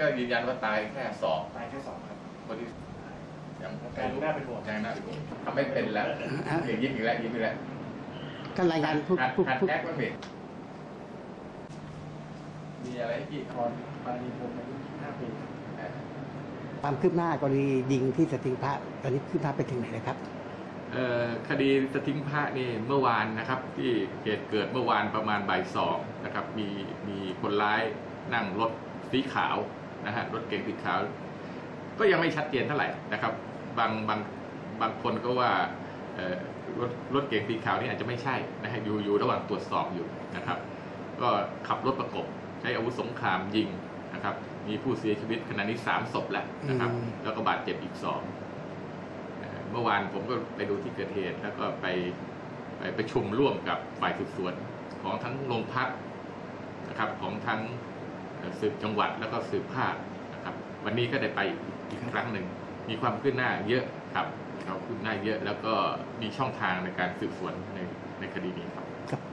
ก็ยืนยันว่าตายแค่สองตายแค่สองครับ คนที่ยังอาการน่าเป็นห่วงยังน่าเป็นห่วงทำไม่เป็นแล้วอย่างยิ้มอีกแล้วยิ้มอีกแล้วก็รายงานผู้หัดผู้หัดผู้แท็กไม่ผิดมีอะไรให้พี่พรปานีพงศ์อายุ25ปีเอ่อความคืบหน้ากรณียิงที่สติงพระตอนนี้คืบหน้าไปถึงไหนเลยครับเอ่อคดีสทิ้งพระนี่เมื่อวานนะครับที่เหตุเกิดเมื่อวานประมาณบ่ายสองนะครับมีมีคนร้ายนั่งรถสีขาว นะฮะรถเก๋งสีขาว ก็ยังไม่ชัดเจนเท่าไหร่นะครับ บางบางบางคนก็ว่าเอ่อรถรถเก๋งสีขาวนี่อาจจะไม่ใช่นะฮะอยู่อยู่ระหว่างตรวจสอบอยู่นะครับ ก็ขับรถประกบใช้อาวุธสงครามยิงนะครับ มีผู้เสียชีวิตขณะนี้สามศพแล้วนะครับอืมแล้วก็บาดเจ็บอีกสองเอ่อเมื่อวานผมก็ไปดูที่เกิดเหตุ แล้วก็ไปไปประชุมร่วมกับฝ่ายสืบสวนของทั้งโรงพักนะครับของทั้งเอ่อ สืบจังหวัดแล้วก็สืบภาคนะครับ วันนี้ก็ได้ไปอีกครั้งหนึ่งมีความคืบหน้าเยอะครับมีความคืบหน้าเยอะ แล้วก็มีช่องทางในการสืบสวนในในคดีนี้ครับ